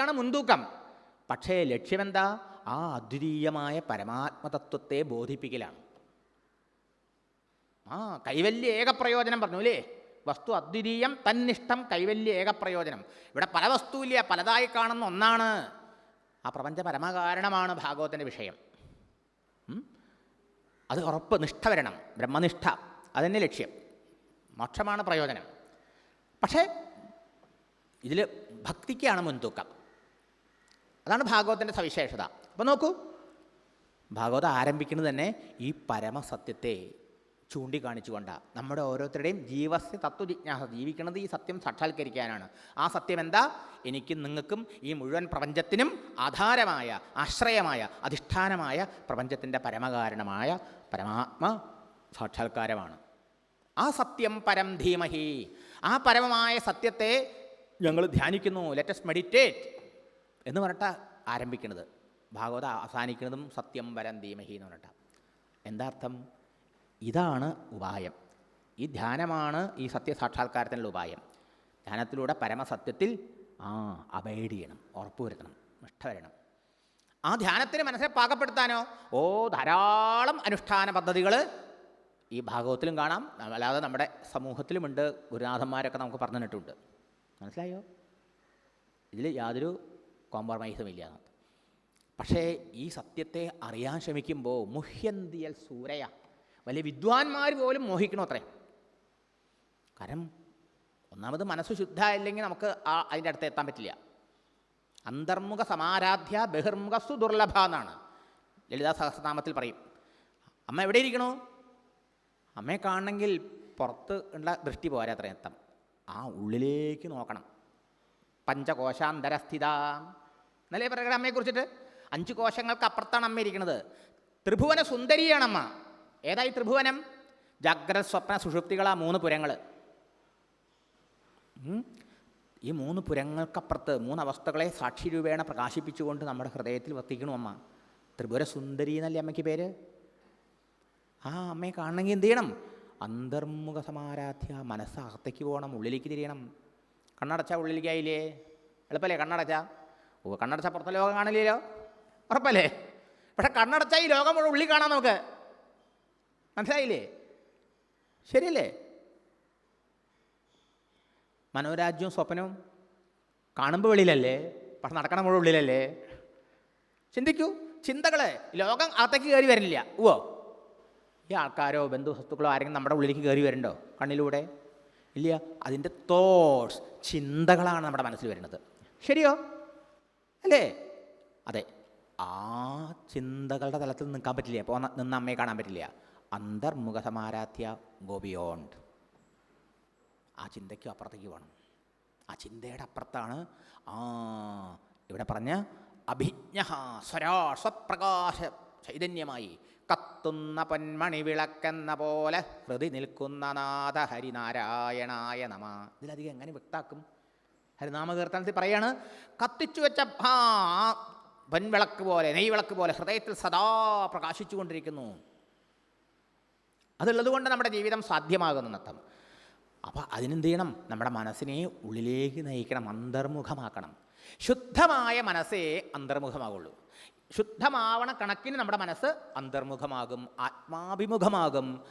ഭക്തിക്കാണ് മുൻതൂക്കം. പക്ഷേ ലക്ഷ്യമെന്താ? ആ അദ്വിതീയമായ പരമാത്മതത്വത്തെ ബോധിപ്പിക്കലാണ്. ആ കൈവല്യ ഏകപ്രയോജനം പറഞ്ഞു അല്ലേ? വസ്തു അദ്വിതീയം തന്നിഷ്ടം കൈവല്യ ഏകപ്രയോജനം ഇവിടെ പല വസ്തുവില്ല പലതായി കാണുന്ന ഒന്നാണ്. ആ പ്രപഞ്ച പരമകാരണമാണ് ഭാഗവതന്റെ വിഷയം. അത് ഉറപ്പ് നിഷ്ഠ വരണം. ബ്രഹ്മനിഷ്ഠ അതന്നെ ലക്ഷ്യം. മോക്ഷമാണ് പ്രയോജനം. പക്ഷേ ഇതിൽ ഭക്തിക്കാണ് മുൻതൂക്കം. അതാണ് ഭാഗവതത്തിന്റെ സവിശേഷത. അപ്പോൾ നോക്കൂ. ഭാഗവതം ആരംഭിക്കുന്നത് തന്നെ ഈ പരമസത്യത്തെ ചൂണ്ടിക്കാണിച്ചുകൊണ്ടാണ് നമ്മുടെ ഓരോരുത്തരുടെയും ജീവസ്യ തത്വജിജ്ഞാസ ജീവിക്കുന്നത് ഈ സത്യം സാക്ഷാത്കരിക്കാനാണ്. ആ സത്യം എന്താ? എനിക്കും നിങ്ങൾക്കും ഈ മുഴുവൻ പ്രപഞ്ചത്തിനും ആധാരമായ ആശ്രയമായ അധിഷ്ഠാനമായ പ്രപഞ്ചത്തിന്റെ പരമകാരണമായ പരമാത്മ സാക്ഷാത്കാരമാണ്. ആ സത്യം പരം ധീമഹി. ആ പരമമായ സത്യത്തെ ഞങ്ങൾ ധ്യാനിക്കുന്നു. ലെറ്റസ് മെഡിറ്റേറ്റ് എന്ന് പറഞ്ഞിട്ടാ ആരംഭിക്കുന്നത് ഭാഗവത അവസാനിക്കുന്നതും സത്യം വരം ധീമഹി എന്ന് പറഞ്ഞിട്ട്. എന്താ അർത്ഥം ഇതാണ് ഉപായം. ഈ ധ്യാനമാണ് ഈ സത്യസാക്ഷാത്കാരത്തിനുള്ള ഉപായം. ധ്യാനത്തിലൂടെ പരമസത്യത്തിൽ ആ അബൈഡ് ചെയ്യണം ഉറപ്പുവരുത്തണം നിഷ്ഠ വരണം. ആ ധ്യാനത്തിന് മനസ്സിനെ പാകപ്പെടുത്താനോ? ഓ ധാരാളം അനുഷ്ഠാന പദ്ധതികൾ ഈ ഭാഗവത്തിലും കാണാം. അല്ലാതെ നമ്മുടെ സമൂഹത്തിലുമുണ്ട്. ഗുരുനാഥന്മാരൊക്കെ നമുക്ക് പറഞ്ഞു തന്നിട്ടുണ്ട് മനസ്സിലായോ? ഇതിൽ യാതൊരു കോംപ്രമൈസും ഇല്ല പക്ഷേ ഈ സത്യത്തെ അറിയാൻ ശ്രമിക്കുമ്പോൾ മുഹ്യന്തിയൽ സൂരയ. വലിയ വിദ്വാൻമാർ പോലും മോഹിക്കണോ അത്രേ. കാരണം ഒന്നാമത് മനസ്സ് ശുദ്ധ അല്ലെങ്കിൽ നമുക്ക് ആ അതിന്റെ അടുത്ത് എത്താൻ പറ്റില്ല. അന്തർമുഖ സമാരാധ്യ ബഹിർമുഖ സുദുർലഭ എന്നാണ് ലളിതാ സഹസ്രനാമത്തിൽ പറയും. അമ്മ എവിടെ ഇരിക്കണോ? അമ്മയെ കാണണമെങ്കിൽ പുറത്ത് ഉള്ള ദൃഷ്ടി പോരാ അത്രയും എത്താം ആ ഉള്ളിലേക്ക് നോക്കണം. പഞ്ചകോശാന്തരസ്ഥിത. എന്നല്ലേ പറയുക അമ്മയെക്കുറിച്ചിട്ട് അഞ്ച് കോശങ്ങൾക്ക് അപ്പുറത്താണ് അമ്മ ഇരിക്കുന്നത്. ത്രിഭുവന സുന്ദരിയാണ് അമ്മ. ഏതായി ത്രിഭുവനം? ജാഗ്രത സ്വപ്ന സുഷുപ്തികളാ മൂന്ന് പുരങ്ങൾ ഈ മൂന്ന് പുരങ്ങൾക്കപ്പുറത്ത് മൂന്നവസ്ഥകളെ സാക്ഷി രൂപേണ പ്രകാശിപ്പിച്ചുകൊണ്ട് നമ്മുടെ ഹൃദയത്തിൽ വർത്തിക്കണു അമ്മ. ത്രിപുര സുന്ദരി എന്നല്ലേ അമ്മയ്ക്ക് പേര്? ആ അമ്മയെ കാണണമെങ്കിൽ എന്ത് ചെയ്യണം? അന്തർമുഖ സമാരാധ്യ മനസ്സ് അകത്തേക്ക് പോകണം ഉള്ളിലേക്ക് തിരിയണം. കണ്ണടച്ച ഉള്ളിലേക്കായില്ലേ എളുപ്പമല്ലേ കണ്ണടച്ച? ഓ കണ്ണടച്ച പുറത്തെ ലോകം കാണില്ലല്ലോ. ഉറപ്പല്ലേ? പക്ഷെ കണ്ണടച്ച ഈ ലോകം മുഴുവൻ ഉള്ളിൽ കാണാം നമുക്ക്. മനസ്സിലായില്ലേ? ശരിയല്ലേ? മനോരാജ്യവും സ്വപ്നവും കാണുമ്പോൾ വെളിയിലല്ലേ? പക്ഷെ നടക്കണ മുഴുവൻ ഉള്ളിലല്ലേ? ചിന്തിക്കൂ. ചിന്തകളെ ലോകം അകത്തേക്ക് കയറി വരില്ല. ഓ ഈ ആൾക്കാരോ ബന്ധു വസ്തുക്കളോ ആരെങ്കിലും നമ്മുടെ ഉള്ളിലേക്ക് കയറി വരുന്നുണ്ടോ? കണ്ണിലൂടെ? ഇല്ല അതിന്റെ തോട്ട്സ് ചിന്തകളാണ് നമ്മുടെ മനസ്സിൽ വരുന്നത്. ശരിയോ? അതെ. ആ ചിന്തകളുടെ തലത്തിൽ നിൽക്കാൻ പറ്റില്ല. അപ്പോൾ നിന്ന് അമ്മയെ കാണാൻ പറ്റില്ല. അന്തർമുഖ സമാരാധ്യ ഗോ ബിയോണ്ട് ആ ചിന്തയ്ക്ക് അപ്പുറത്തേക്ക് വേണം ആ ചിന്തയുടെ അപ്പുറത്താണ് ആ ഇവിടെ പറഞ്ഞ അഭിജ്ഞ സ്വരാ സ്വപ്രകാശ ചൈതന്യമായി കത്തുന്ന പൊന്മണി വിളക്കെന്ന പോലെ ഹൃദി നിൽക്കുന്ന നാഥ ഹരിനാരായണായ നമ. ഇതിലധികം എങ്ങനെ വ്യക്താക്കും? ഹരിനാമകീർത്തനത്തിൽ പറയാണ് കത്തിച്ചു വെച്ച ആ ആ പൊൻവിളക്ക് പോലെ നെയ്വിളക്ക് പോലെ ഹൃദയത്തിൽ സദാ പ്രകാശിച്ചു കൊണ്ടിരിക്കുന്നു അതുള്ളത് കൊണ്ട് നമ്മുടെ ജീവിതം സാധ്യമാകുന്നു നത്തം അപ്പോൾ അതിനെന്ത് ചെയ്യണം നമ്മുടെ മനസ്സിനെ ഉള്ളിലേക്ക് നയിക്കണം അന്തർമുഖമാക്കണം. ശുദ്ധമായ മനസ്സേ അന്തർമുഖമാകുള്ളൂ ശുദ്ധമാവണ കണക്കിന് നമ്മുടെ മനസ്സ് അന്തർമുഖമാകും ആത്മാഭിമുഖമാകും.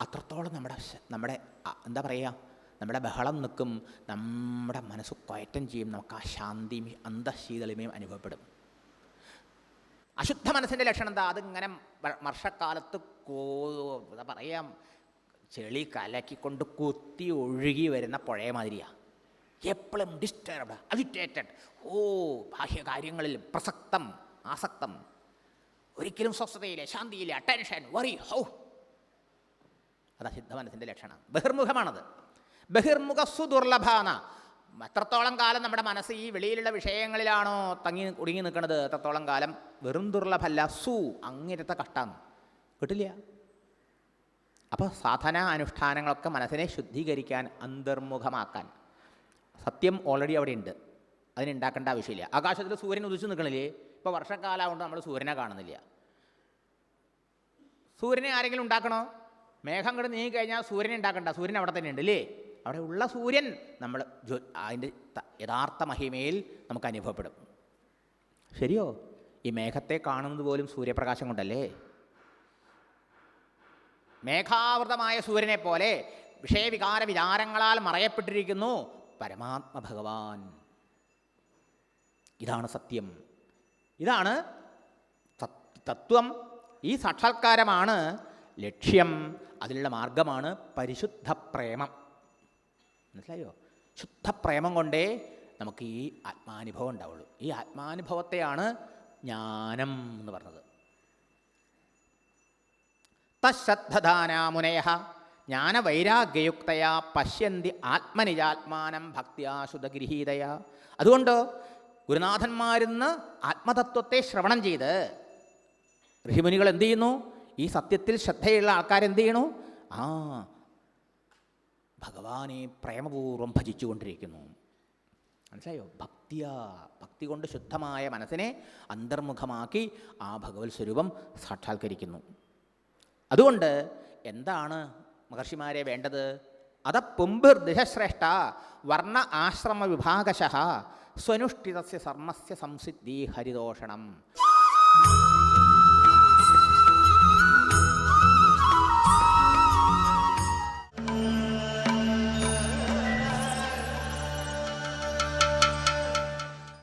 അത്രത്തോളം നമ്മുടെ നമ്മുടെ എന്താ പറയുക നമ്മുടെ ബഹളം നിൽക്കും നമ്മുടെ മനസ്സ് കയറ്റം ചെയ്യും നമുക്ക് ആ ശാന്തിയും അന്തശീതളിമയും അനുഭവപ്പെടും. മനസ്സിന്റെ ലക്ഷണം എന്താ? അതിങ്ങനെ വർഷക്കാലത്ത് കോ എന്താ പറയാം ചെളി കലക്കിക്കൊണ്ട് കുത്തി ഒഴുകി വരുന്ന പുഴയ മാതിരിയാ. എപ്പോഴും ഡിസ്റ്റർബ്ഡ് അജിറ്റേറ്റഡ് ഓ ബാഹ്യ കാര്യങ്ങളിൽ പ്രസക്തം ആസക്തം. ഒരിക്കലും സ്വസ്ഥതയില്ല ശാന്തിയില്ല ടെൻഷൻ വറി ഹൗ. അതാ സിദ്ധ മനസ്സിന്റെ ലക്ഷണം. ബഹിർമുഖമാണത്. ബഹിർമുഖ സുദുർലഭാന. എത്രത്തോളം കാലം നമ്മുടെ മനസ്സ് ഈ വെളിയിലുള്ള വിഷയങ്ങളിലാണോ തങ്ങി കുടുങ്ങി നിൽക്കുന്നത് എത്രത്തോളം കാലം? വെറും ദുർലഭല്ല. സു അങ്ങനത്തെ കഷ്ടാണ് കിട്ടില്ല? അപ്പോൾ സാധന അനുഷ്ഠാനങ്ങളൊക്കെ മനസ്സിനെ ശുദ്ധീകരിക്കാൻ അന്തർമുഖമാക്കാൻ. സത്യം ഓൾറെഡി അവിടെ ഉണ്ട്. അതിനുണ്ടാക്കേണ്ട ആവശ്യമില്ല. ആകാശത്തിൽ സൂര്യൻ ഉദിച്ചു നിൽക്കണില്ലേ? ഇപ്പോൾ വർഷക്കാലമാകൊണ്ട് നമ്മൾ സൂര്യനെ കാണുന്നില്ല. സൂര്യനെ ആരെങ്കിലും ഉണ്ടാക്കണോ? മേഘം കൂടെ നീങ്ങിക്കഴിഞ്ഞാൽ സൂര്യനെ ഉണ്ടാക്കണ്ട സൂര്യൻ അവിടെ തന്നെ ഉണ്ട് അല്ലേ അവിടെ ഉള്ള സൂര്യൻ നമ്മൾ അതിന്റെ യഥാർത്ഥ മഹിമയിൽ നമുക്ക് അനുഭവപ്പെടും. ശരിയോ? ഈ മേഘത്തെ കാണുന്നത് പോലും സൂര്യപ്രകാശം കൊണ്ടല്ലേ? മേഘാവൃതമായ സൂര്യനെ പോലെ വിഷയവികാര വിചാരങ്ങളാൽ മറയപ്പെട്ടിരിക്കുന്നു പരമാത്മ ഭഗവാൻ. ഇതാണ് സത്യം. ഇതാണ് തത്വം. ഈ സാക്ഷാത്കാരമാണ് ലക്ഷ്യം. അതിനുള്ള മാർഗമാണ് പരിശുദ്ധ പ്രേമം. മനസ്സിലായോ? ശുദ്ധ പ്രേമം കൊണ്ടേ നമുക്ക് ഈ ആത്മാനുഭവം ഉണ്ടാവുള്ളൂ. ഈ ആത്മാനുഭവത്തെയാണ് ജ്ഞാനം എന്ന് പറഞ്ഞത്. തശ്രദ്ധധാനാമുനയ ജ്ഞാനവൈരാഗ്യയുക്തയാ പശ്യന്തി ആത്മനിജാത്മാനം ഭക്തിയാശുതഗൃഹീതയ അതുകൊണ്ട് ഗുരുനാഥന്മാരിന്ന് ആത്മതത്വത്തെ ശ്രവണം ചെയ്ത് ഋഷിമുനികൾ എന്ത് ചെയ്യുന്നു? ഈ സത്യത്തിൽ ശ്രദ്ധയുള്ള ആൾക്കാരെന്ത് ചെയ്യണു? ആ ഭഗവാനെ പ്രേമപൂർവം ഭജിച്ചുകൊണ്ടിരിക്കുന്നു. മനസ്സിലായോ? ഭക്തിയ ഭക്തി കൊണ്ട് ശുദ്ധമായ മനസ്സിനെ അന്തർമുഖമാക്കി ആ ഭഗവത് സ്വരൂപം സാക്ഷാത്കരിക്കുന്നു. അതുകൊണ്ട് എന്താണ് മഹർഷിമാരെ വേണ്ടത്? അത പുംഭിർദിശശ്രേഷ്ഠ വർണ ആശ്രമ വിഭാഗശ സ്വനുഷ്ഠിതസ്യ സർമ്മസ്യ സംസിദ്ധി ഹരിദോഷണം